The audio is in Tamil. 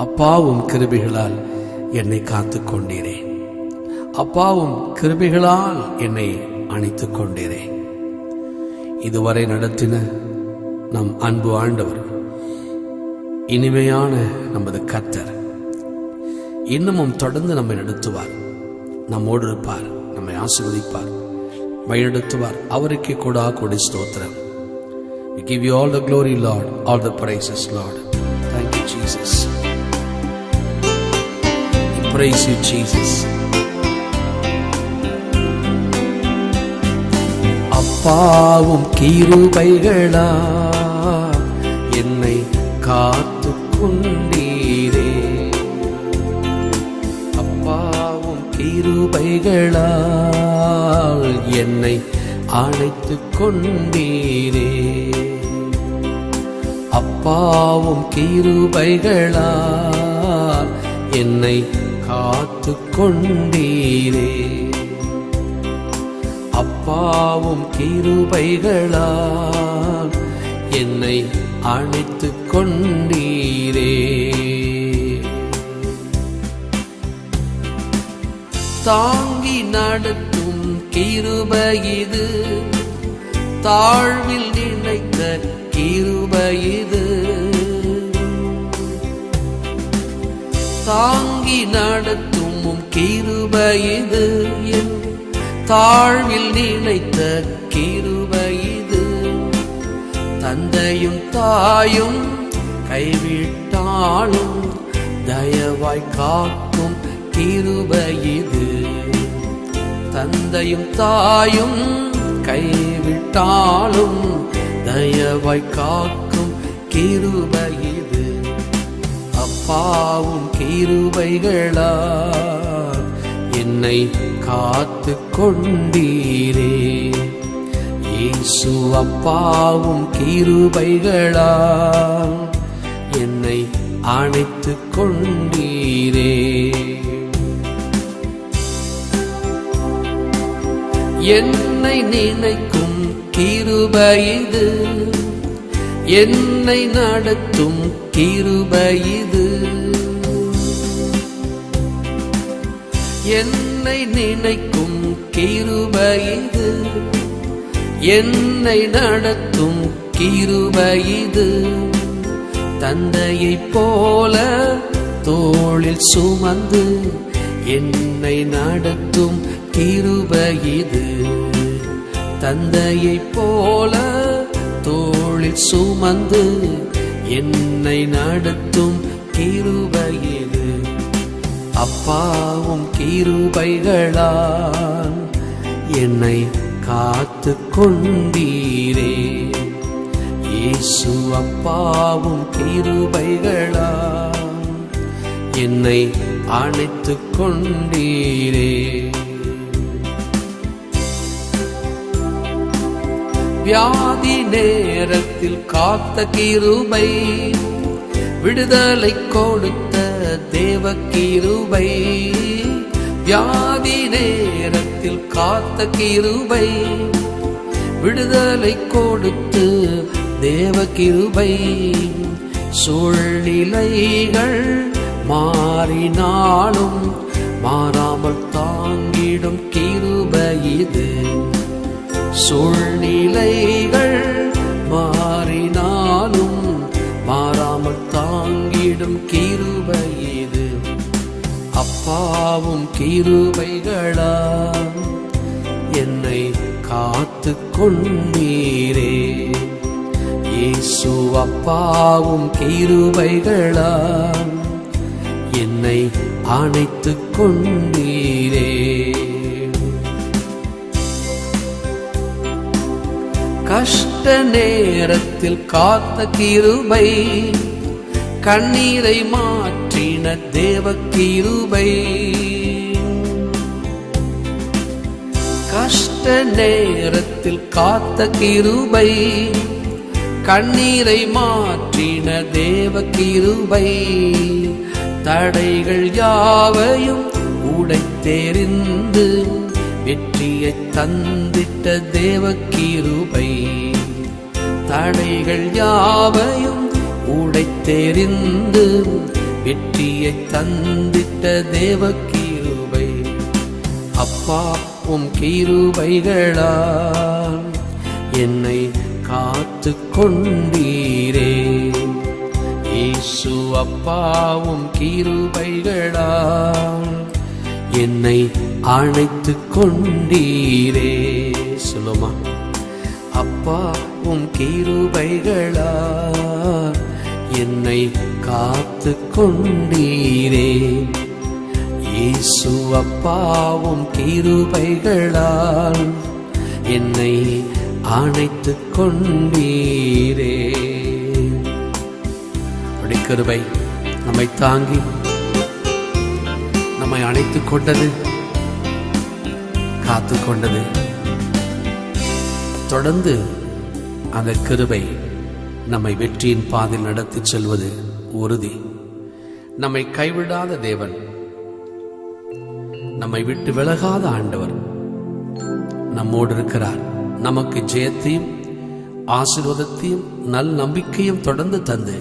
அப்பாவும் கிருபிகளால் என்னை காத்துக் கொண்டீரே அப்பாவும் கிருபிகளால் என்னை அணைத்துக் கொண்டீரே இதுவரை நடத்தின நம் அன்பு ஆண்டவர் இனிமையான நமது கர்த்தர் இன்னமும் தொடர்ந்து நம்மை நடத்துவார். நம்மோடு இருப்பார் நம்மை ஆசீர்வதிப்பார் வழிநடத்துவார். அவருக்கே கூட கொடி ஸ்தோத்திரம். We give you all the glory, Lord, all the praises, Lord. Thank you, Jesus. Praise you, Jesus. அப்பாவும் கீருபைகளா என்னை காத்து கொண்டீரே அப்பாவும் கீருபைகளால் என்னை அழைத்து கொண்டீரே அப்பாவும் கீருபைகளால் என்னை காத்து கொண்டீரே அப்பாவும் கிருபைகளால் என்னை அணைத்து கொண்டீரே தாங்கி நடத்தும் கிருபையிது தாழ்வில் நினைத்த கிருபையிது தாங்க நடத்தும் உம் கிருபையிது. என் தாழ்வில் நினைத்த கிருபையிது. தந்தையும் தாயும் கைவிட்டாலும் தயவாய் காக்கும் கிருபையிது. தந்தையும் தாயும் கைவிட்டாலும் தயவாய் காக்கும் கிருபையிது. பாவும் கிருபைகளா என்னை காத்து கொண்டீரே இயேசு அப்பாவும் கிருபைகளா என்னை அணைத்து கொண்டீரே என்னை நினைக்கும் கிருபையிது என்னை நடத்தும் கிருபையிது என்னை நினைக்கும் கிருபையிது. என்னை நடத்தும் கிருபையிது. தந்தையைப் போல தோளில் சுமந்து என்னை நடத்தும் கிருபையிது. தந்தையைப் போல தோளில் சுமந்து என்னை நடத்தும் கிருபையிது அப்பாவும் கிருபைகளால் என்னை காத்து கொண்டீரே இயேசு அப்பாவும் கிருபைகளால் என்னை அணைத்து கொண்டீரே வியாதி நேரத்தில் காத்த கிருபை விடுதலை கொடுத்த தேவ கிருபை வியாதி நேரத்தில் காத்த கிருபை விடுதலை கொடுத்து தேவ கிருபை சூழ்நிலைகள் மாறினாலும் மாறாமல் தாங்கிடும் கிருபை இது. சூழ்நிலைகள் பாவும் கிருபைகளா? என்னை காத்து கொண்டீரே இயேசு அப்பாவும் கிருபைகளா? என்னை அணைத்து கொண்டீரே கஷ்ட நேரத்தில் காத்த கிருபை கண்ணீரை மாற்றின தேவ கிருபை கஷ்ட நேரத்தில் காத்த கிருபை. கண்ணீரை மாற்றின தேவ கிருபை தடைகள் யாவையும் உடைத்தெறிந்து வெற்றியை தந்திட்ட தேவ கிருபை தடைகள் யாவையும் உடைத்தெறிந்து வெற்றியை தந்திட்ட தேவ கீருபை அப்பா உம் கீருபைகளால் என்னை காத்து கொண்டீரே இயேசு அப்பாவும் கீருபைகளால் என்னை அழைத்து கொண்டீரே சொல்லுமா? அப்பா உம் கீருபைகளால் என்னை காத்து கொண்டீரே இயேசு அப்பாவும் கிருபைகளால் என்னை அணைத்து கொண்டீரே அப்படி நம்மை தாங்கி நம்மை அணைத்துக் கொண்டது காத்து கொண்டது தொடர்ந்து அந்த கிருபை நம்மை வெற்றியின் பாதையில் நடத்திச் செல்வது உறுதி. நம்மை கைவிடாத தேவன் நம்மை விட்டு விலகாத ஆண்டவர் நம்மோடு இருக்கிறார். நமக்கு ஜெயத்தையும் ஆசீர்வாதத்தையும் நல் நம்பிக்கையும் தொடர்ந்து தந்து